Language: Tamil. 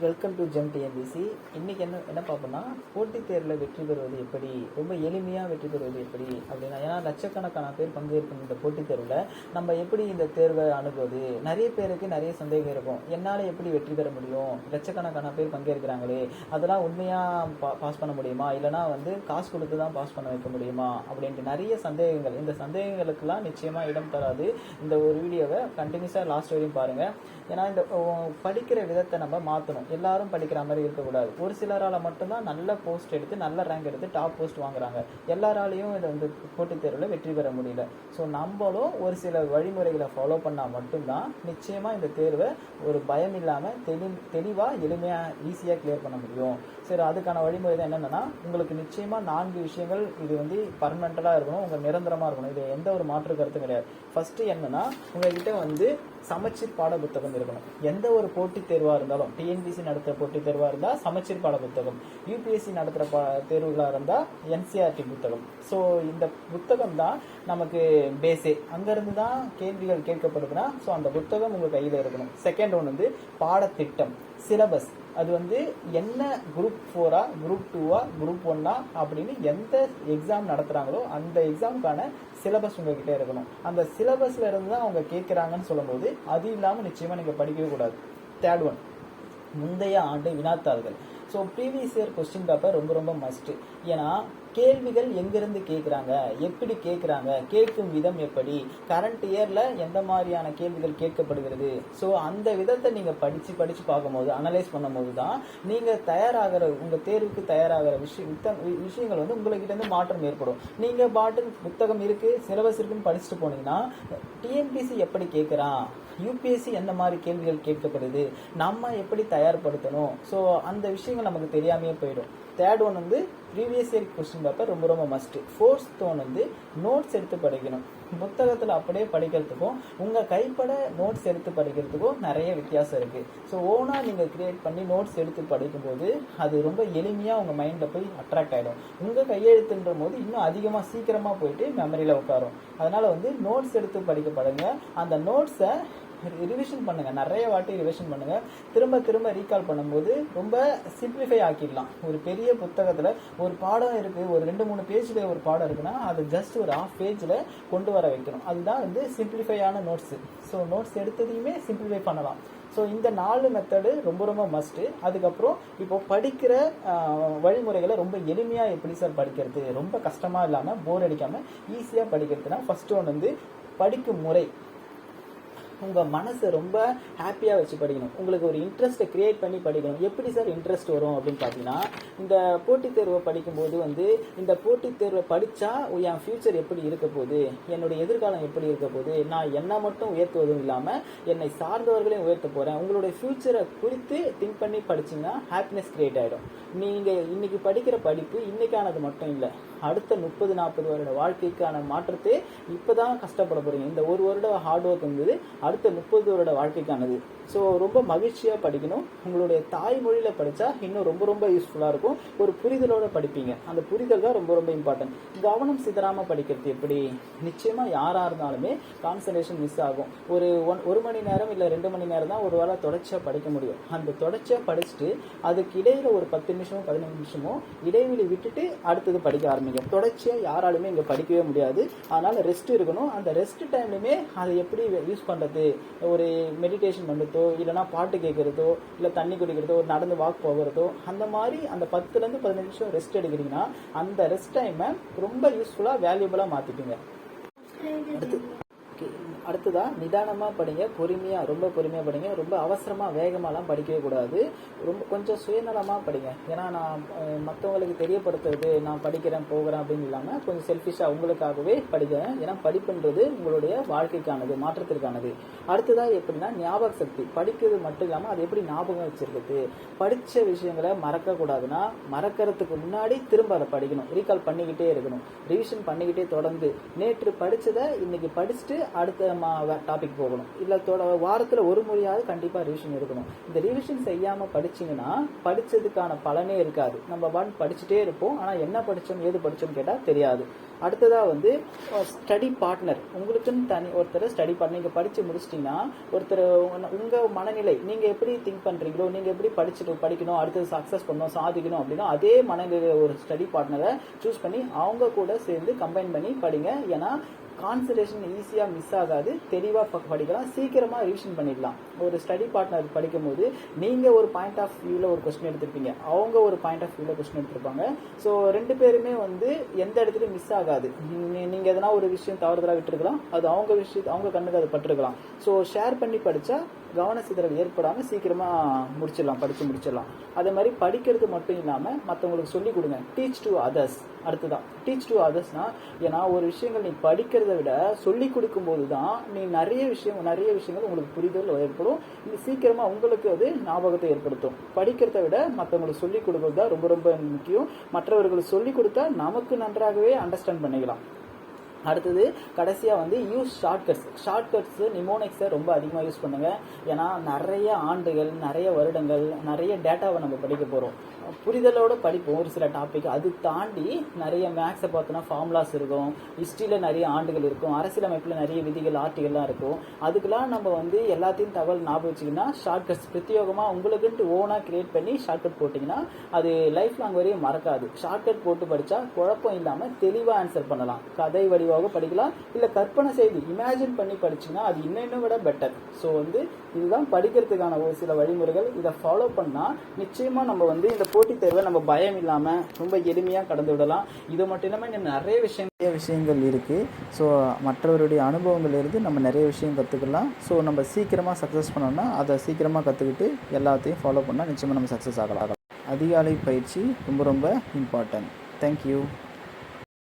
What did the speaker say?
வெல்கம் டு ஜெம் டிஎன்பிசி இன்றைக்கி என்ன என்ன பார்ப்போம்னா போட்டித் தேர்வில் வெற்றி பெறுவது எப்படி ரொம்ப எளிமையாக வெற்றி பெறுவது எப்படி அப்படின்னா ஏன்னா லட்சக்கணக்கான பேர் பங்கேற்கும் இந்த போட்டித் தேர்வில் நம்ம எப்படி இந்த தேர்வை அணுகுவது நிறைய பேருக்கு நிறைய சந்தேகம் இருக்கும். என்னால் எப்படி வெற்றி பெற முடியும்? லட்சக்கணக்கான பேர் பங்கேற்கிறாங்களே அதெல்லாம் உண்மையாக பா பாஸ் பண்ண முடியுமா? இல்லைனா வந்து காசு கொடுத்து தான் பாஸ் பண்ண வைக்க முடியுமா? அப்படின்ட்டு நிறைய சந்தேகங்கள். இந்த சந்தேகங்களுக்கெல்லாம் நிச்சயமாக இடம் தராது. இந்த ஒரு வீடியோவை கண்டினியூஸாக லாஸ்ட் வரையும் பாருங்கள் ஏன்னா இந்த படிக்கிற விதத்தை நம்ம மாற்றணும் எல்லாரும் படிக்கிற மாதிரி இருக்கக்கூடாது. ஒரு சிலரால் மட்டும்தான் நல்ல போஸ்ட் எடுத்து நல்ல ரேங்க் எடுத்து டாப் போஸ்ட் வாங்குறாங்க. எல்லாராலையும் இதை வந்து போட்டித் தேர்வில் வெற்றி பெற முடியல. ஸோ நம்மளும் ஒரு சில வழிமுறைகளை ஃபாலோ பண்ணால் மட்டும்தான் நிச்சயமாக இந்த தேர்வை ஒரு பயம் இல்லாமல் தெளி தெளிவாக எளிமையாக ஈஸியாக கிளியர் பண்ண முடியும். சரி அதுக்கான வழிமுறை தான் என்னென்னா உங்களுக்கு நிச்சயமாக நான்கு விஷயங்கள் இது வந்து பர்மனெண்டலாக இருக்கணும் உங்கள் நிரந்தரமாக இருக்கணும். இது எந்த ஒரு மாற்று கருத்தும் கிடையாது. ஃபஸ்ட்டு என்னென்னா உங்கள்கிட்ட வந்து சமச்சீர் பாட புத்தகம் இருக்கணும் எந்த ஒரு போட்டித் தேர்வாக இருந்தாலும் டிஎன்பிசி நடத்துகிற போட்டித் தேர்வாக இருந்தால் சமச்சீர் பாட புத்தகம் யூபிஎஸ்சி நடத்துகிற பா தேர்வுகளாக இருந்தால் என்சிஆர்டி புத்தகம். ஸோ இந்த புத்தகம் தான் நமக்கு பேஸே அங்கேருந்து தான் கேள்விகள் கேட்கப்படுதுன்னா ஸோ அந்த புத்தகம் உங்கள் கையில் இருக்கணும். செகண்ட் ஒன் வந்து பாடத்திட்டம் சிலபஸ் அது வந்து என்ன குரூப் ஃபோரா குரூப் டூவா குரூப் ஒன்னா அப்படின்னு எந்த எக்ஸாம் நடத்துகிறாங்களோ அந்த எக்ஸாமுக்கான சிலபஸ் உங்ககிட்ட இருக்கணும். அந்த சிலபஸ்ல இருந்து தான் அவங்க கேட்குறாங்கன்னு சொல்லும்போது அது இல்லாமல் நிச்சயமாக நீங்கள் படிக்கவே கூடாது. தேர்ட் ஒன் முந்தைய ஆண்டு வினாத்தாள்கள். So previous year question paper ரொம்ப ரொம்ப மஸ்ட் ஏன்னா கேள்விகள் எங்கிருந்து கேட்குறாங்க எப்படி கேட்குறாங்க கேட்கும் விதம் எப்படி? கரண்ட் இயரில் எந்த மாதிரியான கேள்விகள் கேட்கப்படுகிறது? ஸோ அந்த விதத்தை நீங்கள் படித்து படித்து பார்க்கும்போது அனலைஸ் பண்ணும்போது தான் நீங்கள் தயாராகிற உங்கள் தேர்வுக்கு தயாராகிற விஷயம் விஷயங்கள் வந்து உங்கள்கிட்ட மாற்றம் ஏற்படும். நீங்கள் பாட்டு புத்தகம் இருக்குது சிலபஸ் இருக்குன்னு படிச்சுட்டு போனீங்கன்னா டிஎன்பிசி எப்படி கேட்குறான் யூபிஎஸ்சி எந்த மாதிரி கேள்விகள் கேட்கப்படுது? நம்ம எப்படி தயார்படுத்தணும்? ஸோ அந்த விஷயங்கள் நமக்கு தெரியாமையே போயிடும். தேர்ட் ஒன் வந்து ப்ரீவியஸ் இயர் கொஸ்டின் பேப்பர் ரொம்ப ரொம்ப மஸ்ட்டு ஃபோர்த் ஒன் வந்து நோட்ஸ் எடுத்து படிக்கணும். புத்தகத்தில் அப்படியே படிக்கிறதுக்கும் உங்கள் கைப்பட நோட்ஸ் எடுத்து படிக்கிறதுக்கும் நிறைய வித்தியாசம் இருக்குது ஸோ ஓனாக நீங்கள் க்ரியேட் பண்ணி நோட்ஸ் எடுத்து படிக்கும்போது அது ரொம்ப எளிமையாக உங்கள் மைண்டில் போய் அட்ராக்ட் ஆகிடும் உங்கள் கையெழுத்துன்ற போது இன்னும் அதிகமாக சீக்கிரமாக போயிட்டு மெமரியில் உட்காரும். அதனால் வந்து நோட்ஸ் எடுத்து படிக்க படுங்க அந்த நோட்ஸை ரிவிஷன் பண்ணுங்க. நிறைய வாட்டி ரிவிஷன் பண்ணுங்க. திரும்ப திரும்ப ரீகால் பண்ணும்போது ரொம்ப சிம்பிளிஃபை ஆக்கிடலாம். ஒரு பெரிய புத்தகத்துல ஒரு பாடம் இருக்கு. ஒரு ரெண்டு மூணு பேஜ்ல ஒரு பாடம் இருக்குன்னா அது ஜஸ்ட் ஒரு ஆஃப் பேஜ்ல கொண்டு வர வைக்கணும். அதுதான் வந்து சிம்பிளிஃபையான நோட்ஸ் ஸோ நோட்ஸ் எடுத்ததையுமே சிம்பிளிஃபை பண்ணலாம். ஸோ இந்த நாலு மெத்தடு ரொம்ப ரொம்ப மஸ்ட்டு அதுக்கப்புறம் இப்போ படிக்கிற வழிமுறைகளை ரொம்ப எளிமையாக எப்படி சார் படிக்கிறது? ரொம்ப கஷ்டமாக இல்லாமல் போர் அடிக்காமல் ஈஸியாக படிக்கிறதுனா ஃபர்ஸ்ட் ஒன்று வந்து படிக்கும் முறை. உங்கள் மனசை ரொம்ப ஹாப்பியாக வச்சு படிக்கணும். உங்களுக்கு ஒரு இன்ட்ரெஸ்ட்டை க்ரியேட் பண்ணி படிக்கணும். எப்படி சார் இன்ட்ரெஸ்ட் வரும் அப்படின்னு பார்த்தீங்கன்னா இந்த போட்டித் தேர்வை படிக்கும்போது வந்து இந்த போட்டித் தேர்வை படித்தா என் ஃப்யூச்சர் எப்படி இருக்க போகுது? என்னுடைய எதிர்காலம் எப்படி இருக்க போகுது? நான் என்னை மட்டும் உயர்த்துவதும் இல்லாமல் என்னை சார்ந்தவர்களையும் உயர்த்த போகிறேன் உங்களுடைய ஃப்யூச்சரை குறித்து திங்க் பண்ணி படிச்சிங்கன்னா ஹாப்பினஸ் க்ரியேட் ஆகிடும் நீங்கள் இன்றைக்கி படிக்கிற படிப்பு இன்றைக்கானது மட்டும் இல்லை அடுத்த முப்பது நாற்பது வருட வாழ்க்கைக்கான மாற்றத்தை இப்போ தான் கஷ்டப்பட போகிறீங்க இந்த ஒரு வருட ஹார்ட் ஒர்க் இருந்தது அடுத்த முப்பது வருட வாழ்க்கைக்கானது. ஸோ ரொம்ப மகிழ்ச்சியாக படிக்கணும். உங்களுடைய தாய்மொழியில் படித்தா இன்னும் ரொம்ப ரொம்ப யூஸ்ஃபுல்லாக இருக்கும். ஒரு புரிதலோடு படிப்பீங்க. அந்த புரிதல் தான் ரொம்ப ரொம்ப இம்பார்ட்டன்ட் கவனம் சிதறாமல் படிக்கிறது எப்படி? நிச்சயமாக யாராக இருந்தாலுமே கான்சன்ட்ரேஷன் மிஸ் ஆகும். ஒரு ஒன் ஒரு மணி நேரம் இல்லை ரெண்டு மணி நேரம் தான் ஒரு வேளை தொடர்ச்சியாக படிக்க முடியும். அந்த தொடர்ச்சியாக படிச்சுட்டு அதுக்கு இடையில் ஒரு பத்து நிமிஷமோ பதினஞ்சு நிமிஷமோ இடைவெளி விட்டுட்டு அடுத்தது படிக்க ஆரம்பிங்க. தொடர்ச்சியாக யாராலுமே இங்கே படிக்கவே முடியாது. அதனால் ரெஸ்ட் இருக்கணும். அந்த ரெஸ்ட் டைம்லையுமே அதை எப்படி யூஸ் பண்ணுறது ஒரு மெடிடேஷன் பண்ணுறது இல்லைனா பாட்டு கேட்குறதோ இல்லை தண்ணி குடிக்கிறதோ ஒரு நடந்து வாக் போகிறதோ அந்த மாதிரி அந்த பத்துலேருந்து பதினஞ்சு நிமிஷம் ரெஸ்ட் எடுக்கிறீங்கன்னா அந்த ரெஸ்ட் டைமை ரொம்ப யூஸ்ஃபுல்லாக வேல்யூபலாக மாற்றிப்பீங்க அடுத்து. அடுத்ததாக நிதானமாக படிங்க பொறுமையாக ரொம்ப பொறுமையாக படிங்க ரொம்ப அவசரமாக வேகமாகலாம் படிக்கவே கூடாது. ரொம்ப கொஞ்சம் சுயநலமாக படிங்க. ஏன்னா நான் மற்றவங்களுக்கு தெரியப்படுத்துறது நான் படிக்கிறேன் போகிறேன் அப்படின்னு இல்லாமல் கொஞ்சம் செல்ஃபிஷாக உங்களுக்காகவே படிக்கிறேன் ஏன்னா படிப்புன்றது உங்களுடைய வாழ்க்கைக்கானது மாற்றத்திற்கானது. அடுத்ததாக எப்படின்னா ஞாபக சக்தி. படிக்கிறது மட்டும் இல்லாமல் அது எப்படி ஞாபகம் வச்சிருக்குது படித்த விஷயங்களை மறக்கக்கூடாதுன்னா மறக்கிறதுக்கு முன்னாடி திரும்ப அதை படிக்கணும். ரீகால் பண்ணிக்கிட்டே இருக்கணும். ரிவிஷன் பண்ணிக்கிட்டே தொடர்ந்து. நேற்று படித்ததை இன்னைக்கு படிச்சுட்டு அடுத்த டாபிக் போகணும். இல்லை தொட வாரத்தில் ஒரு முறையாவது கண்டிப்பாக ரிவிஷன் இருக்கணும் இந்த ரிவிஷன் செய்யாமல் படிச்சிங்கன்னா படித்ததுக்கான பலனே இருக்காது. நம்ம ஒன் படிச்சுட்டே இருப்போம். ஆனால் என்ன படித்தோம் ஏது படித்தோம் கேட்டால் தெரியாது. அடுத்ததாக வந்து ஸ்டடி பார்ட்னர் உங்களுக்குன்னு தனி ஒருத்தர் ஸ்டடி பார்ட்னர் நீங்கள் படித்து முடிச்சிட்டிங்கன்னா ஒருத்தர் உங்கள் மனநிலை நீங்கள் எப்படி திங்க் பண்ணுறீங்களோ நீங்கள் எப்படி படிச்சுட்டு படிக்கணும் அடுத்தது சக்ஸஸ் பண்ணணும் சாதிக்கணும் அப்படின்னா அதே மனநிலை ஒரு ஸ்டடி பார்ட்னரை சூஸ் பண்ணி அவங்க கூட சேர்ந்து கம்பைன் பண்ணி படிங்க. ஏன்னா கான்சன்ட்ரேஷன் ஈஸியாக மிஸ் ஆகாது. தெளிவாக படிக்கலாம். சீக்கிரமாக ரிவிஷன் பண்ணிடலாம். ஒரு ஸ்டடி பார்ட்னர் படிக்கும்போது நீங்கள் ஒரு பாயிண்ட் ஆஃப் வியூவில் ஒரு கொஸ்டின் எடுத்திருப்பீங்க. அவங்க ஒரு பாயிண்ட் ஆஃப் வியூவில் கொஸ்டின் எடுத்திருப்பாங்க. ஸோ ரெண்டு பேருமே வந்து எந்த இடத்துலையும் மிஸ் ஆகாது. நீங்கள் எதனா ஒரு விஷயம் தவறுதலாக விட்டுருக்கலாம். அது அவங்க விஷயத்தை அவங்க கண்ணுக்கு அது பட்டிருக்கலாம். ஸோ ஷேர் பண்ணி படித்தா கவன சிதறல் ஏற்படாமல் சீக்கிரமாக முடிச்சிடலாம் படித்து முடிச்சிடலாம். அதே மாதிரி படிக்கிறது மட்டும் இல்லாமல் மற்றவங்களுக்கு சொல்லிக் கொடுங்க. டீச் டு அதர்ஸ் அடுத்துதான் டீச் டு அதர்ஸ்னால் ஏன்னா ஒரு விஷயங்கள் நீ படிக்கிறத விட சொல்லி கொடுக்கும்போது தான் நீ நிறைய விஷயம் நிறைய விஷயங்கள் உங்களுக்கு புரிதல் ஏற்படும். நீ சீக்கிரமாக உங்களுக்கு அது ஞாபகத்தை ஏற்படுத்தும். படிக்கிறத விட மற்றவங்களுக்கு சொல்லிக் கொடுக்கறது தான் ரொம்ப ரொம்ப முக்கியம். மற்றவர்களுக்கு சொல்லிக் கொடுத்தா நமக்கு நன்றாகவே அண்டர்ஸ்டாண்ட் பண்ணிக்கலாம். அடுத்தது கடைசியாக வந்து யூஸ் ஷார்ட்கட்ஸ் ஷார்ட்கட்ஸு நிமோனிக்ஸை ரொம்ப அதிகமாக யூஸ் பண்ணுங்கள் ஏன்னா நிறைய ஆண்டுகள் நிறைய வருடங்கள் நிறைய டேட்டாவை நம்ம படிக்க போகிறோம் புரிதலோட படிப்போம். ஒரு சில டாபிக் அது தாண்டி நிறைய மேக்ஸை பார்த்தோன்னா ஃபார்முலாஸ் இருக்கும். ஹிஸ்ட்ரியில் நிறைய ஆண்டுகள் இருக்கும். அரசியலமைப்பில் நிறைய விதிகள் ஆர்டிகள்லாம் இருக்கும். அதுக்கெல்லாம் நம்ம வந்து எல்லாத்தையும் தகவல் ஞாபகம் வச்சிங்கன்னா ஷார்ட்கட்ஸ் பிரத்யோகமாக உங்களுக்குன்ட்டு ஓனாக கிரியேட் பண்ணி ஷார்ட்கட் போட்டிங்கன்னா அது லைஃப் லாங் வரையும் மறக்காது. ஷார்ட்கட் போட்டு படித்தா குழப்பம் இல்லாமல் தெளிவாக ஆன்சர் பண்ணலாம். கதை வடிவாக படிக்கலாம். இல்லை கற்பனை செய்து இமேஜின் பண்ணி படிச்சிங்கன்னா அது இன்னும் இன்னும் விட பெட்டர் ஸோ வந்து இதுதான் படிக்கிறதுக்கான ஒரு சில வழிமுறைகள். இதை ஃபாலோ பண்ணால் நிச்சயமாக நம்ம வந்து இந்த போட்டித் தேர்வை நம்ம பயம் இல்லாமல் ரொம்ப எளிமையாக கடந்து விடலாம். இது மட்டும் இல்லாமல் இன்னும் நிறைய விஷயம் நிறைய விஷயங்கள் இருக்குது ஸோ மற்றவருடைய அனுபவங்கள்லேருந்து நம்ம நிறைய விஷயம் கற்றுக்கலாம் ஸோ நம்ம சீக்கிரமாக சக்ஸஸ் பண்ணோம்னா அதை சீக்கிரமாக கற்றுக்கிட்டு எல்லாத்தையும் ஃபாலோ பண்ணால் நிச்சயமாக நம்ம சக்ஸஸ் ஆகலாம். அதிகாலை பயிற்சி ரொம்ப ரொம்ப இம்பார்ட்டன்ட் தேங்க்யூ